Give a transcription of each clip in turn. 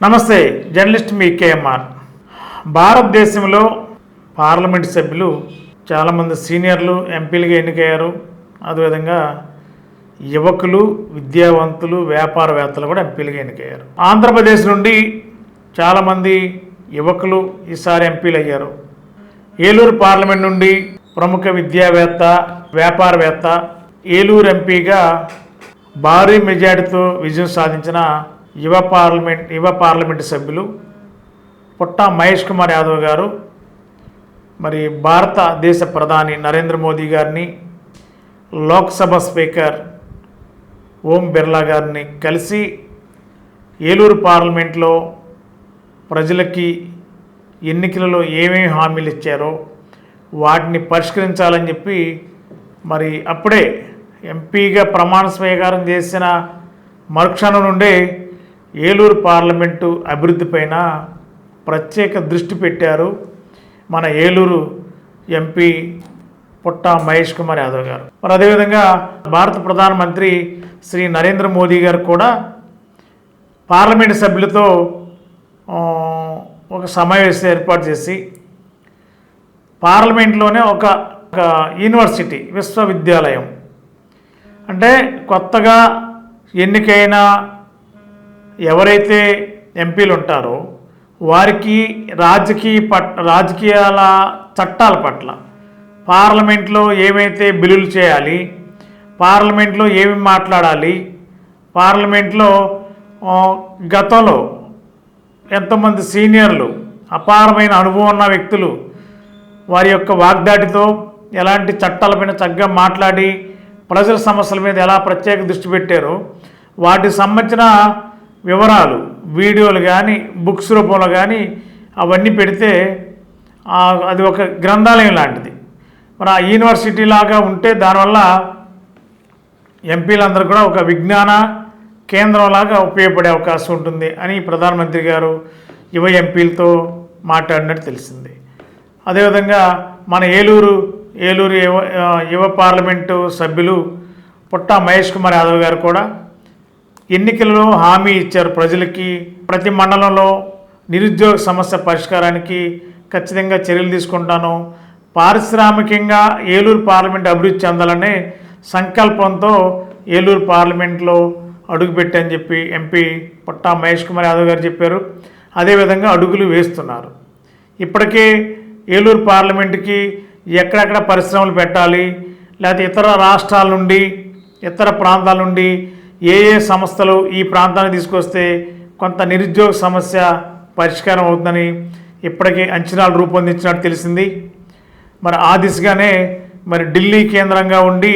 నమస్తే జర్నలిస్ట్ మీ కేఎంఆర్. భారతదేశంలో పార్లమెంట్ సభ్యులు చాలామంది సీనియర్లు ఎంపీలుగా ఎన్నికయ్యారు. అదేవిధంగా యువకులు విద్యావంతులు వ్యాపారవేత్తలు కూడా ఎంపీలుగా ఎన్నికయ్యారు. ఆంధ్రప్రదేశ్ నుండి చాలామంది యువకులు ఈసారి ఎంపీలు అయ్యారు ఏలూరు పార్లమెంట్ నుండి ప్రముఖ విద్యావేత్త వ్యాపారవేత్త ఏలూరు ఎంపీగా భారీ మెజార్టీతో విజయం సాధించిన యువ పార్లమెంట్ యువ పార్లమెంటు సభ్యులు పుట్ట మహేష్ కుమార్ యాదవ్ గారు మరి భారతదేశ ప్రధాని నరేంద్ర మోదీ గారిని లోక్సభ స్పీకర్ ఓం బిర్లా గారిని కలిసి ఏలూరు పార్లమెంట్లో ప్రజలకి ఎన్నికలలో ఏమేమి హామీలు ఇచ్చారో వాటిని పరిష్కరించాలని చెప్పి మరి అప్పుడే ఎంపీగా ప్రమాణ స్వీకారం చేసిన మరుక్షణం నుండే ఏలూరు పార్లమెంటు అభివృద్ధిపైన ప్రత్యేక దృష్టి పెట్టారు మన ఏలూరు ఎంపీ పుట్ట మహేష్ కుమార్ యాదవ్ గారు. మరి అదేవిధంగా భారత ప్రధానమంత్రి శ్రీ నరేంద్ర మోదీ గారు కూడా పార్లమెంట్ సభ్యులతో ఒక సమావేశం ఏర్పాటు చేసి పార్లమెంట్లోనే ఒక యూనివర్సిటీ విశ్వవిద్యాలయం. అంటే కొత్తగా ఎన్నికైన ఎవరైతే ఎంపీలు ఉంటారో వారికి రాజకీయ పట్ రాజకీయాల చట్టాల పట్ల పార్లమెంట్లో ఏమైతే బిల్లులు చేయాలి పార్లమెంట్లో ఏమి మాట్లాడాలి పార్లమెంట్లో గతంలో ఎంతోమంది సీనియర్లు అపారమైన అనుభవం ఉన్న వ్యక్తులు వారి యొక్క వాగ్దాటితో ఎలాంటి చట్టాలపైన చక్కగా మాట్లాడి ప్రజల సమస్యల మీద ఎలా ప్రత్యేక దృష్టి పెట్టారో వాటికి సంబంధించిన వివరాలు వీడియోలు కానీ బుక్స్ రూపంలో కానీ అవన్నీ పెడితే అది ఒక గ్రంథాలయం లాంటిది. మరి ఆ యూనివర్సిటీ లాగా ఉంటే దానివల్ల ఎంపీలందరూ కూడా ఒక విజ్ఞాన కేంద్రంలాగా ఉపయోగపడే అవకాశం ఉంటుంది అని ప్రధానమంత్రి గారు యువ ఎంపీలతో మాట్లాడినట్టు తెలిసింది. అదేవిధంగా మన ఏలూరు ఏలూరు యువ యువ పార్లమెంటు సభ్యులు పుట్ట మహేష్ కుమార్ యాదవ్ గారు కూడా ఎన్నికలలో హామీ ఇచ్చారు ప్రజలకి. ప్రతి మండలంలో నిరుద్యోగ సమస్య పరిష్కారానికి ఖచ్చితంగా చర్యలు తీసుకుంటాను. పారిశ్రామికంగా ఏలూరు పార్లమెంట్ అభివృద్ధి చెందాలనే సంకల్పంతో ఏలూరు పార్లమెంట్లో అడుగుపెట్టని చెప్పి ఎంపీ పుట్టా మహేష్ కుమార్ యాదవ్ గారు చెప్పారు. అదేవిధంగా అడుగులు వేస్తున్నారు. ఇప్పటికే ఏలూరు పార్లమెంట్కి ఎక్కడెక్కడ పరిశ్రమలు పెట్టాలి లేకపోతే ఇతర రాష్ట్రాల నుండి ఇతర ప్రాంతాల నుండి ఏ ఏ సంస్థలు ఈ ప్రాంతానికి తీసుకొస్తే కొంత నిరుద్యోగ సమస్య పరిష్కారం అవుతుందని ఇప్పటికే అంచనాలు రూపొందించినట్టు తెలిసింది. మరి ఆ దిశగానే మరి ఢిల్లీ కేంద్రంగా ఉండి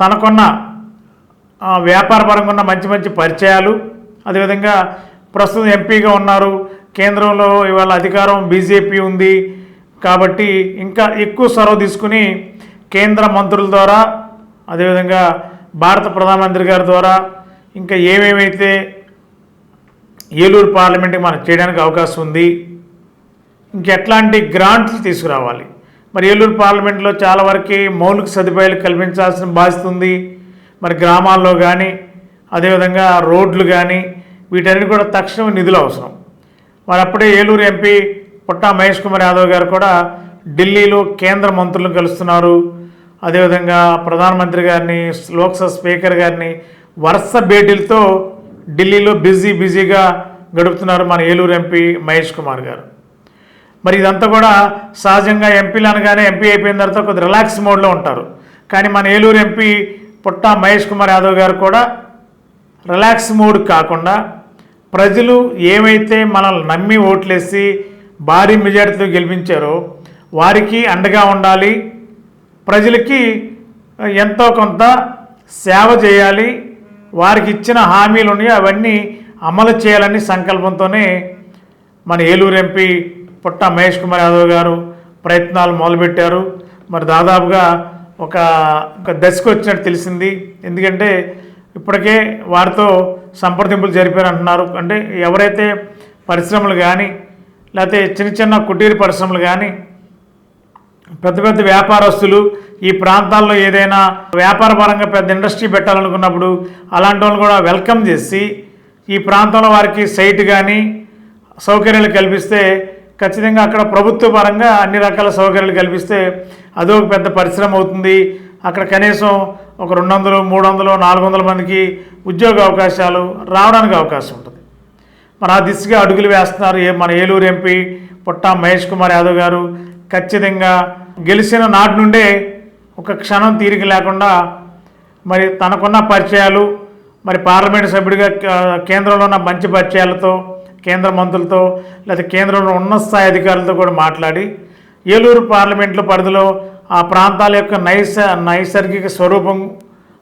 తనకున్న వ్యాపారపరంగా ఉన్న మంచి మంచి పరిచయాలు అదేవిధంగా ప్రస్తుతం ఎంపీగా ఉన్నారు. కేంద్రంలో ఇవాళ అధికారం బీజేపీ ఉంది. కాబట్టి ఇంకా ఎక్కువ సొరవ తీసుకుని కేంద్ర మంత్రుల ద్వారా అదేవిధంగా భారత ప్రధానమంత్రి గారి ద్వారా ఇంకా ఏమేమైతే ఏలూరు పార్లమెంట్కి మనం చేయడానికి అవకాశం ఉంది ఇంకెట్లాంటి గ్రాంట్లు తీసుకురావాలి. మరి ఏలూరు పార్లమెంట్లో చాలా వరకు మౌలిక సదుపాయాలు కల్పించాల్సిన బాధ్యత ఉంది. మరి గ్రామాల్లో కానీ అదేవిధంగా రోడ్లు కానీ వీటన్నిటి కూడా తక్షణం నిధులు అవసరం. మరి అప్పుడే ఏలూరు ఎంపీ పుట్టా మహేష్ కుమార్ యాదవ్ గారు కూడా ఢిల్లీలో కేంద్ర మంత్రులను కలుస్తున్నారు. అదేవిధంగా ప్రధానమంత్రి గారిని లోక్సభ స్పీకర్ గారిని వరుస భేటీలతో ఢిల్లీలో బిజీ బిజీగా గడుపుతున్నారు మన ఏలూరు ఎంపీ మహేష్ కుమార్ గారు. మరి ఇదంతా కూడా సహజంగా ఎంపీలు అనగానే ఎంపీ అయిపోయిన తర్వాత కొద్ది రిలాక్స్ మోడ్లో ఉంటారు. కానీ మన ఏలూరు ఎంపీ పుట్ట మహేష్ కుమార్ యాదవ్ గారు కూడా రిలాక్స్ మోడ్ కాకుండా ప్రజలు ఏమైతే మనల్ని నమ్మి ఓట్లేసి భారీ మెజార్టీతో గెలిపించారో వారికి అండగా ఉండాలి. ప్రజలకి ఎంతో కొంత సేవ చేయాలి వారికి ఇచ్చిన హామీలు ఉన్నాయి అవన్నీ అమలు చేయాలని సంకల్పంతోనే మన ఏలూరు ఎంపీ పుట్ట మహేష్ కుమార్ యాదవ్ గారు ప్రయత్నాలు మొదలుపెట్టారు. మరి దాదాపుగా ఒక ఒక దశకు వచ్చినట్టు తెలిసింది. ఎందుకంటే ఇప్పటికే వారితో సంప్రదింపులు జరిపారు అంటున్నారు అంటే ఎవరైతే పరిశ్రమలు కానీ లేకపోతే చిన్న చిన్న కుటీర పరిశ్రమలు కానీ పెద్ద పెద్ద వ్యాపారస్తులు ఈ ప్రాంతాల్లో ఏదైనా వ్యాపార పరంగా పెద్ద ఇండస్ట్రీ పెట్టాలనుకున్నప్పుడు అలాంటి వాళ్ళని కూడా వెల్కమ్ చేసి ఈ ప్రాంతంలో వారికి సైట్ కానీ సౌకర్యాలు కల్పిస్తే ఖచ్చితంగా అక్కడ ప్రభుత్వ పరంగా అన్ని రకాల సౌకర్యాలు కల్పిస్తే అదో ఒక పెద్ద పరిశ్రమ అవుతుంది. అక్కడ కనీసం ఒక రెండు వందలు మూడు వందలు నాలుగు వందల మందికి ఉద్యోగ అవకాశాలు రావడానికి అవకాశం ఉంటుంది. మరి ఆ దిశగా అడుగులు వేస్తున్నారు ఏ మన ఏలూరు ఎంపీ పుట్టా మహేష్ కుమార్ యాదవ్ గారు. ఖచ్చితంగా గెలిచిన నాటి నుండే ఒక క్షణం తీరిక లేకుండా మరి తనకున్న పరిచయాలు మరి పార్లమెంట్ సభ్యుడిగా కేంద్రంలో ఉన్న మంచి పరిచయాలతో కేంద్ర మంత్రులతో లేదా కేంద్రంలో ఉన్న స్థాయి అధికారులతో కూడా మాట్లాడి ఏలూరు పార్లమెంట్లో పరిధిలో ఆ ప్రాంతాల యొక్క నైస నైసర్గిక స్వరూపం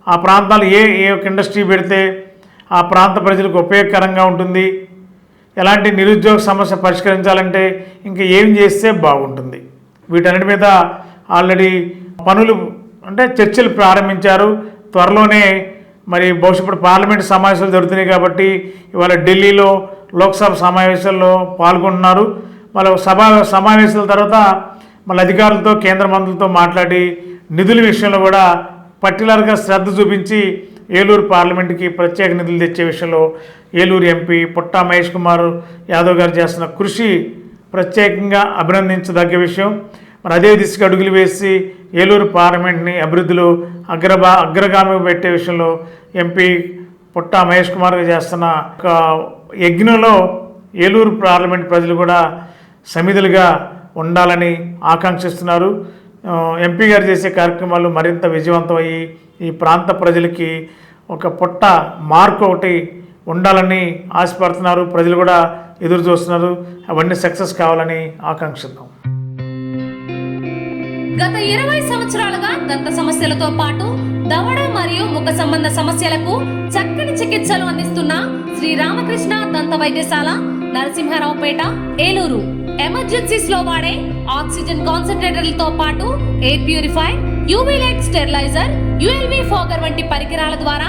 ఆ ప్రాంతాలు ఏ ఏ యొక్క ఇండస్ట్రీ పెడితే ఆ ప్రాంత ప్రజలకు ఉపయోగకరంగా ఉంటుంది. ఎలాంటి నిరుద్యోగ సమస్య పరిష్కరించాలంటే ఇంకా ఏం చేస్తే బాగుంటుంది. వీటన్నిటి మీద ఆల్రెడీ పనులు అంటే చర్చలు ప్రారంభించారు. త్వరలోనే మరి భవిష్యత్తు పార్లమెంట్ సమావేశాలు జరుగుతున్నాయి కాబట్టి ఇవాళ ఢిల్లీలో లోక్సభ సమావేశాల్లో పాల్గొంటున్నారు. వాళ్ళ సభ సమావేశాల తర్వాత మళ్ళీ అధికారులతో కేంద్ర మంత్రులతో మాట్లాడి నిధుల విషయంలో కూడా పర్టికులర్గా శ్రద్ధ చూపించి ఏలూరు పార్లమెంట్కి ప్రత్యేక నిధులు తెచ్చే విషయంలో ఏలూరు ఎంపీ పుట్టా మహేష్ కుమార్ యాదవ్ గారు చేస్తున్న కృషి ప్రత్యేకంగా అభినందించదగ్గ విషయం. మరి అదే దిశగా అడుగులు వేసి ఏలూరు పార్లమెంట్ని అభివృద్ధిలో అగ్రభా అగ్రగామి పెట్టే విషయంలో ఎంపీ పుట్టా మహేష్ కుమార్ గారు చేస్తున్న ఒక యజ్ఞంలో ఏలూరు పార్లమెంట్ ప్రజలు కూడా సమిధులుగా ఉండాలని ఆకాంక్షిస్తున్నారు. ఎంపీ గారు చేసే కార్యక్రమాలు మరింత విజయవంతమయ్యి ఈ ప్రాంత ప్రజలకి ఒక పుట్ట మార్క్ ఒకటి ఉండాలని ఆశపడుతున్నారు. ప్రజలు కూడా ఎదురు చూస్తున్నారు. అవన్నీ సక్సెస్ కావాలని ఆకాంక్షిద్దాం. గత ఇరవై సంవత్సరాలుగా దంత సమస్యలతో పాటు దవడ మరియు ముఖ సంబంధ సమస్యలకు చక్కని చికిత్సలు అందిస్తున్న శ్రీ రామకృష్ణ దంత వైద్యశాల నరసింహారావుపేట ఏలూరు. ఎమర్జెన్సీస్లో వాడే ఆక్సిజన్ కాన్సన్ట్రేటర్లతో పాటు air purify UV light sterilizer ULV fogger వంటి పరికరాల ద్వారా